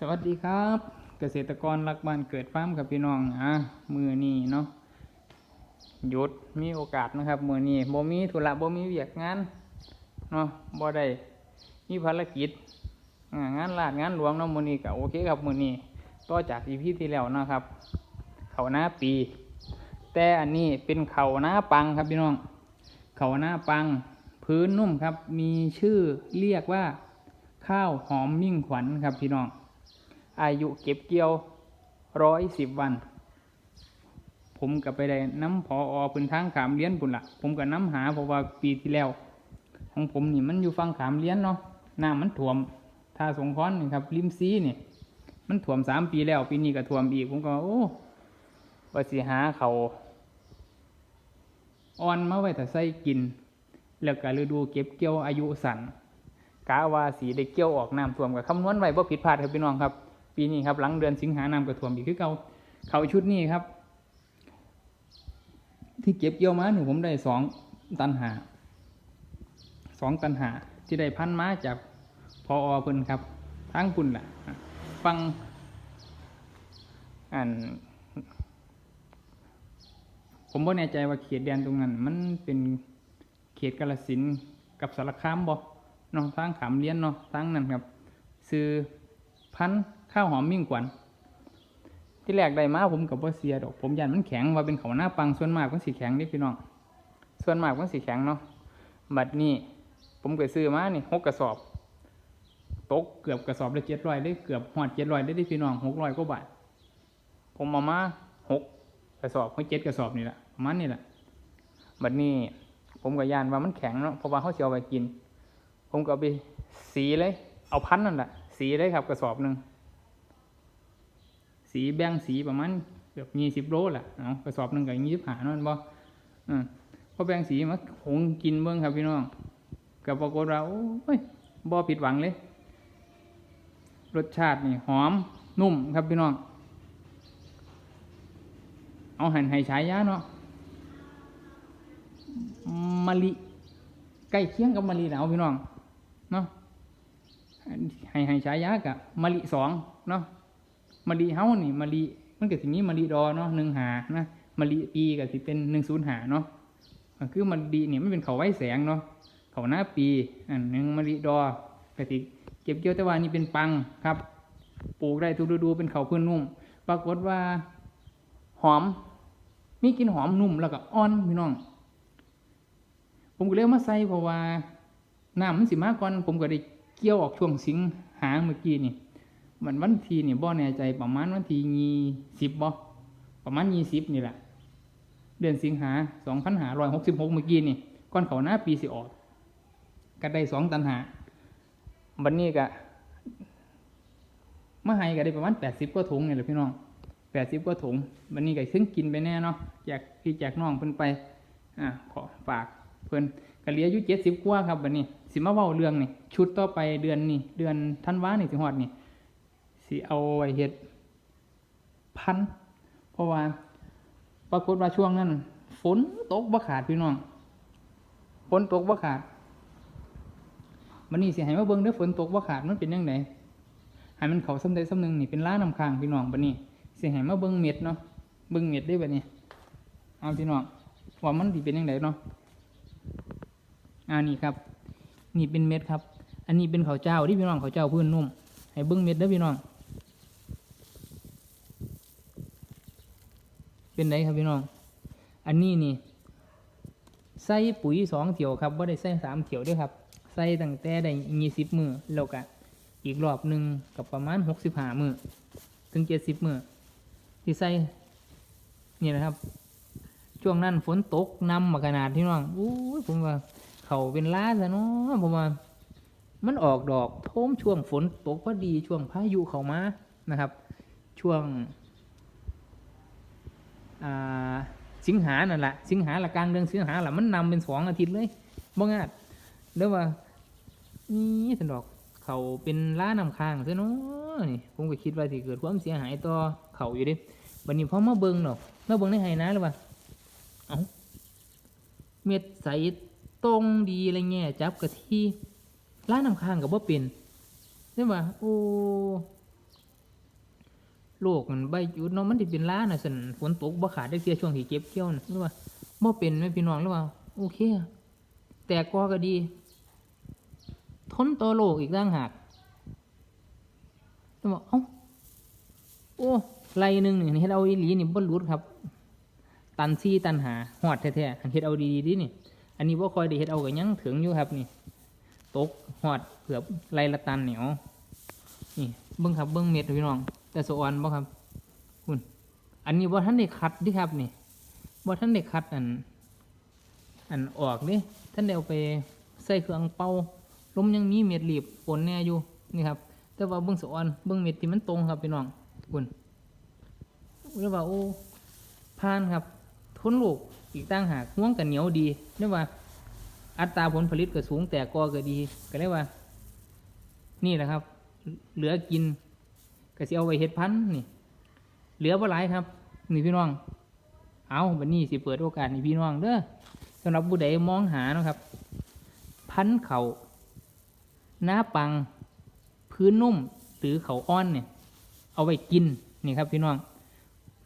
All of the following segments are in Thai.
สวัสดีครับ เกษตรกรรักบ้านเกิดฟาร์มครับพี่น้องอะมือนี้เนาะหยุดมีโอกาสนะครับมือนี้บ่มีธุระบ่มีเวียกงานเนาะบ่ได้มีภารกิจอ่างานลาดงานหลวงเนาะมือนี้ก็โอเคครับมือนี้ต่อจากอีพีที่แล้วนะครับ เขาหน้าปี แต่อันนี้เป็นเขาหน้าปังครับพี่น้อง เขาหน้าปัง พื้นนุ่มครับ มีชื่อเรียกว่า ข้าวหอมมิ่งขวัญครับพี่น้อง อายุเก็บเกี่ยวร้อยสิบวัน ผมกับไปได้น้ำพออพื้นทางขามเลี้ยนปุ่นละผมกับน้ำหาเพราะว่าปีที่แล้ว ของผมนี่มันอยู่ฟังขามเลี้ยนเนาะน้ำมันท่วมท่าสงค้อนนี่ครับริมซีนี่มันท่วมสามปีแล้ว ปีนี้ก็ท่วมอีก ผมก็ว่าโอ้ว่าสิหาเขาอ่อนมาไว้แต่ใส่กิน แล้วก็ฤดูเก็บเกี่ยวอายุสั้นกะว่าสีได้เกี่ยวออกน้ำท่วมกับคำนวณไว้บ่ผิดพลาดครับพี่น้องครับ ปีนี้ครับหลังเดือนสิงหาน้ำก็ท่วมอีกคือเก่าเขาชุดนี้ครับ ที่เก็บเกี่ยวมาหนึ่งผมได้สองตันหาสองตันหาที่ได้พันมาจากพออเพิ่นครับทั้งปุ่นล่ะ ฟังอันผมบ่แน่ใจว่าเขตแดนตรงนั้น มันเป็นเขตกาลสินกับสารคามบ่เนาะทางขามเลี้ยนเนาะทางนั้นครับ ซื้อพันธ ข้าวหอมมิ่งกวนที่แรกได้มาผมกับว่าเสียดอก ผมยันมันแข็งว่าเป็นเขาหน้าปังส่วนมากมันสีแข็งนี่พี่น้อง ส่วนมากมันสีแข็งเนาะบัดนี้ ผมก็ซื้อมานี่หกกระสอบตกเกือบกระสอบละเจ็ดร้อยได้เกือบหอดเจ็ดร้อยได้ที่พี่น้องหกร้อยกว่าบาทผมเอามาหกกระสอบไม่เจ็ดกระสอบนี่แหละประมาณนี้แหละบัดนี้ผมก็ยานว่ามันแข็งเนาะเพราะว่าเขาเสียเอาไปกิน ผมก็เอาไปสีเลย เอาพันนั่นแหละสีเลยครับกระสอบหนึ่ง สีแบ่งสีประมาณเกือบยี่สิบโลแหละเอากระสอบหนึ่งกับยี่สิบหานั่นบ่อืมพอแบ่งสีมาคงกินเบิ้องครับพี่น้องกับปรากฏว่าโอ้ยบ่ผิดหวังเลย รสชาตินี่หอมนุ่มครับพี่น้อง เอาหันให้ฉายาเนาะมะลิใกล้เคียงกับมะลิแล้วพี่น้องเนาะให้ให้ฉายากับมะลิสองเนาะ มะลิเฮานี่มะลิมันเก็สิมีมะลิดอเนาะหนึ่งหานะมะลิปีก็สิเป็นหนึ่งศูนย์หาเนาะคือมะลิเนี่ยไมันเป็นเขาไว้แสงเนาะเขาหน้าปีอันหนึ่งมะลิดอก็สิเก็บเกี่ยวแต่ว่านี่เป็นปังครับ ปลูกได้ทุกฤดูเป็นเขาพื้นนุ่ม ปรากฏว่าหอม มีกินหอมนุ่มแล้วก็อ่อนพี่น้อง ผมก็เลยเอามาใส่เพราะว่าน้ำมันสิมาก่อนผมก็ได้เกี่ยวออกช่วงสิงหาเมื่อกี้นี่ มันวันทีนี่บ่แน่ใจประมาณวันทียี่สิบบ่ประมาณยี่สิบนี่แหละ เดือนสิงหาสองพันหาร้อยหกสิบหกเมื่อกี้นี่ก่อนเขาหน้าปีสิออกก็ได้สองตันหาวันนี้ก็มาให้ก็ได้ประมาณแปดสิบกว่าถุงนี่แหละพี่น้องแปดสิบกว่าถุงวันนี้ก็ซึ่งกินไปแน่เนาะแจกพี่แจกน้องเพิ่นไปอ่าขอฝากเพิ่นก็เหลืออยู่เจ็ดสิบกว่าครับวันนี้ สิมาเว้าเรื่องนี่ชุดต่อไปเดือนนี่เดือนธันวาเนี่สิฮอดนี่ สิเอาไว้เฮ็ดพันเพราะว่า ปรากฏว่าช่วงนั้น ฝนตกบ่ขาดพี่น้อง ฝนตกบ่ขาดวันนี้สิให้มาเบิ่งเด้อฝนตกบ่ขาดมันเป็นจังไดให้มันเข้าสำใดสำหนึ่งนี่เป็นล้าน้ำค้างพี่น้องบัดนี้สิให้มาเบิ่งเม็ดเนาะเบิ่งเม็ดได้บัดนี้เอาพี่น้องว่ามันสิเป็นจังไดเนาะอ่านี่ครับ นี่เป็นเม็ดครับ อันนี้เป็นข้าวเจ้าที่พี่น้องข้าวเจ้าพื้นนุ่มให้เบิ้งเม็ดเด้อพี่น้อง เป็นไรครับพี่น้อง อันนี้นี่ ใส่ปุ๋ยสองเถี่ยวครับว่าได้ใส่สามเถี่ยวด้วยครับ ใส่ตั้งแต่ได้ยี่สิบมือแล้วก็อีกรอบหนึ่งกับประมาณหกสิบห้ามือถึงเจ็ดสิบมือที่ใส่นี่นะครับ ช่วงนั้นฝนตกนำมาขนาดที่น้องอู้ผมว่าเขาเป็นล้าซะเนาะผมว่ามันออกดอกโท้มช่วงฝนตกพอดีช่วงพายุเข้ามานะครับ ช่วง สิงหานั่นแหละสิงหาละกลางเดือนสิงหาละมันนำเป็นสองอาทิตย์เลยบ่งาดแล้วว่านี่สันดอกเขาเป็นล้านำค้างซะเนาะนี่ผมก็คิดว่าสิเกิดความเสียหายต่อเขาอยู่ดิบัดนี้พอมาเบิ่งเนาะมาเบิ่งในไหนะหรือว่าเอาเม็ดใสตรงดีอะไรเงี้ยจับกะทิร้านน้ำค้างกับว่าเป็นใช่ไหมโอ้ โลกมันใบหยุดเนาะมันสิเป็นล้าน่ะสันฝนตกบ่ขาดได้เสียช่วงที่เก็บเกี่ยวน่ะหรือว่าบ่เป็นแม่พี่น้องหรือว่าโอเค แต่กอก็ดี ทนต่อโลกอีกต่างหากแต่ว่าเอ้าโอ้ไรหนึ่งนี่เฮ็ดเอาอีหลีนี่บ่หลุดครับ ตันซี่ตันหาฮอดแท้ๆอันเฮ็ดเอาดีๆดินี่ อันนี้บ่ค่อยได้เฮ็ดเอาก็ยังถึงอยู่ครับนี่ ตกฮอดเกือบไรละตันเหนียวนี่เบิ่งครับเบิ่งเม็ดพี่น้องแต่สะออนบ่ครับคุณอันนี้บ่ทันได้คัดดิครับนี่บ่ทันได้คัดอัน อันออกเดิท่านได้เอาไปใส่เครื่องเป่าลมยังมีเม็ดรีบปนแน่อยู่นี่ครับ แต่ว่าเบิ่งสะออนเบิ่งเม็ดที่มันตรงครับพี่น้องคุณเรียกว่าโอ้ผ่านครับทนลูกอีกต่างหากห่วงกันเหนียวดีเรียกว่า อัตราผลผลิตก็สูงแต่กอก็ดีก็เรียกว่า นี่แหละครับ เหลือกิน ก็สิเอาไว้เฮ็ดพันธุ์นี่ เหลือบ่หลายครับ นี่พี่น้อง เอาบัดนี้สิเปิดโอกาสให้พี่น้องเด้อสำหรับผู้ใดมองหานะครับ พันธุ์เขาหน้าปัง พื้นนุ่มหรือเขาอ้อนเนี่ย เอาไว้กินนี่ครับพี่น้อง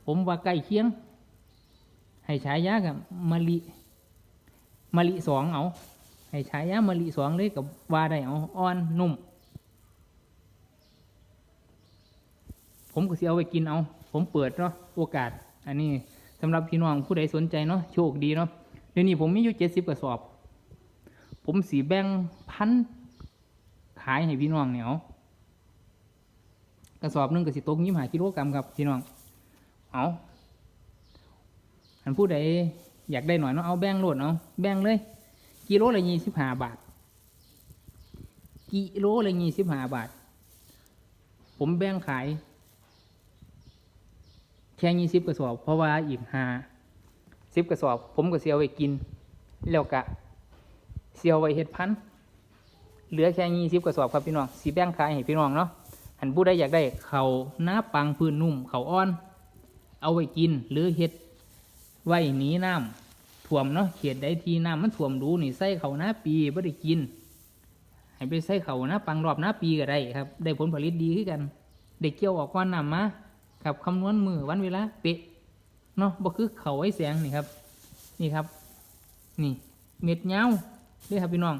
ผมว่าใกล้เคียง ให้ฉายากับมะลิมะลิสองเอาให้ฉายามะลิสองเลยกับว่าได้เอาอ่อนนุ่ม ผมก็สิเอาไปกินเอา ผมเปิดเนาะโอกาส อันนี้สำหรับพี่น้องผู้ใดสนใจเนาะโชคดีเนาะเดี๋ยวนี้ผมมีอยู่เจ็ดสิบกระสอบ ผมสีแบ่งพันขายให้พี่น้องเนี่ยเอากระสอบนึงก็สิตกยี่สิบห้ากิโลกรัมครับพี่น้อง เอาอันผู้ใดอยากได้หน่อยเนาะเอาแบ่งโหลดเอาแบ่งเลยกิโลละยี่สิบห้าบาท กิโลละยี่สิบห้าบาท ผมแบ่งขาย ค่ยี่สิบกระสอบ เพราะว่าอีกหาสิบกระสอบ ผมก็เสียวไว้กิน แล้วกะเสียวไว้เฮ็ดพันเหลือแค่ยี่สิบกระสอบครับพี่น้องสีแบ่งขายให้พี่น้องเนาะหันผู้ใดอยากได้เขาหน้าปังพื้นนุ่มเขาอ่อน เอาไว้กิน หรือเฮ็ดไว้หนีน้ำท่วมเนาะเขตใดได้ทีน้ำมันท่วมดูนี่ใส่เขาหน้าปีบ่ได้กินให้ไปใส่เขาหน้าปังรอบหน้าปีก็ได้ครับ ได้ผลผลิตดีขึ้นกัน ได้เกี่ยวออกก้อนน้ำมา ครับคำนวณมือวันเวลาเป๊ะเนาะบ่คือเขาไว้แสงนี่ครับ นี่ครับ นี่เม็ดเงาเด้อครับพี่น้อง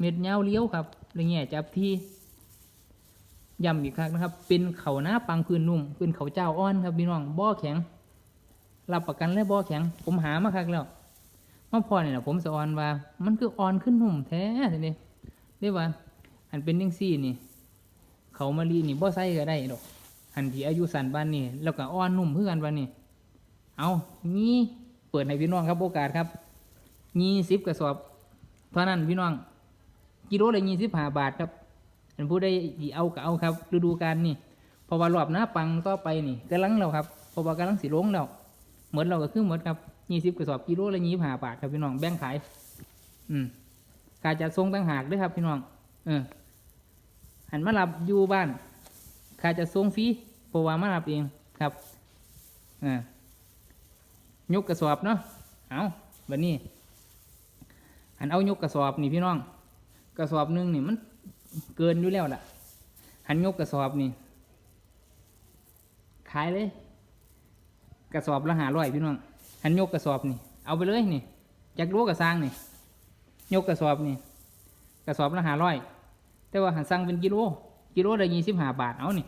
เม็ดเงาเลี้ยวครับอะไรเงี้ยจับที่ย้ำอีกครั้งนะครับ เป็นเขาหน้าปังพื้นนุ่มเป็นเขาเจ้าอ้อนครับพี่น้องบ่อแข็งรับประกันเลยบ่อแข็ง ผมหามาคักแล้วมาพอเนี่ยนะผมสะออนว่า มันคืออ่อนขึ้นหนุ่มแท้ทีนี้ได้ว่า อันเป็นยังซี่นี่ เขามารีนี่บ่ใส่ก็ได้ดอกันที่อายุสั้นบ้านนี่แล้วก็อ่อนนุ่มเพื่อนบ้านนี่เอานี่เปิดให้พี่น้องครับโอกาสครับยี่สิบกระสอบเท่านั้นพี่น้องกิโลละยี่สิบห้าบาทครับอันผู้ได้เอาก็เอาครับ ฤดูกาลนี่พราะว่ารอบหน้าปังต่อไปนี่กำลังแล้วครับพราะว่ากำลังสิลงแล้วเหมือนเราก็คือเหมือนครับยี่สิบกระสอบกิโลละยี่สิบห้าบาทครับพี่น้องแบ่งขาย อืมการจัดส่งต่างหากด้วยครับพี่น้อง เออหันมารับอยู่บ้านค่าจะส่งฟรี เพราะว่ามารับเองครับอ่ายกกระสอบเนาะเอาแบบนี้หันเอายกกระสอบนี่พี่น้อง กระสอบนึงนี่มันเกินอยู่แล้วล่ะหันยกกระสอบนี่ขายเลย กระสอบละหาร้อยพี่น้องหันยกกระสอบนี่เอาไปเลยนี่จากรั้วกระซังนี่ยกกระสอบนี่กระสอบละหาร้อยแต่ว่าหันสั่งเป็นกิโลกิโลละยี่สิบห้าบาทเอานี่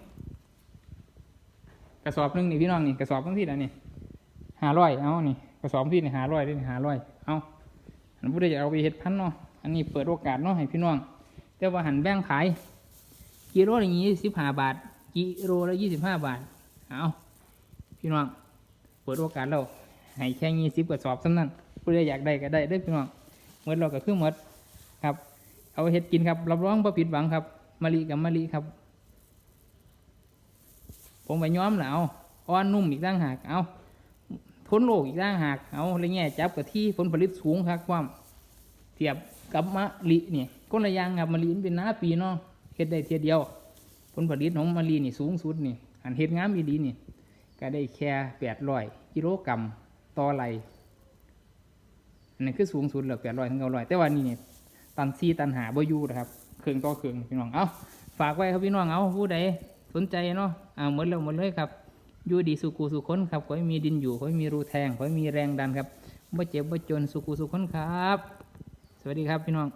กระสอบหนึงนี่พี่น้องนี่กระสอบทั้งที่แล้วนี่หาร้อยเอานี่กระสอบที่นี่หาร้อยนี่หาร้อยเอาหันผู้ใดอยากเอาไปเฮ็ดพันเนาะอันนี้เปิดโอกาสเนาะให้พี่น้องแต่ว่าหันแบ่งขายกิโลละยี่สิบห้าบาทกิโลละยี่สิบห้าบาทเอาพี่น้องเปิดโอกาสแล้วให้แค่ยี่สิบกระสอบสำนั้นผู้ใดอยากได้ก็ได้เด้อพี่น้องเมื่อเราก็คือหมดครับ เอาเฮ็ดกินครับรับรองบ่ผิดหวังครับมะลิกับมะลิครับ ผมไปย้อมแล้วเอาอ่อนนุ่มอีกต่างหากเอาทนโลกอีกต่างหากเอาอะไรเงี้ยจับกับที่ผลผลิตสูงครับความเทียบกับมะลิเนี่ยก็ละยางครับมะลินเป็นน้าปีเนาะเฮ็ดได้เทียเดียว ผลผลิตของมะลินี่สูงสุดนี่อันเฮ็ดงามอีดีนี่ ก็ได้แค่แปดร้อยกิโลกรัมต่อไรอันนี้คือสูงสุดแล้วแปดร้อยถึงเก้าร้อยแต่ว่านี่เนี่ยตันซีตันหาบ่ยูนะครับเครื่องต่อเครื่องพี่น้องเอาฝากไว้ครับพี่น้องเอาผู้ใด สนใจเนาะอ่าหมดเลยหมดเลยครับอยู่ดีสุกูสุขนครับขอให้มีดินอยู่ขอให้มีรูแทงขอให้มีแรงดันครับบ่เจ็บบ่จนสุกูสุขนครับ สวัสดีครับพี่น้อง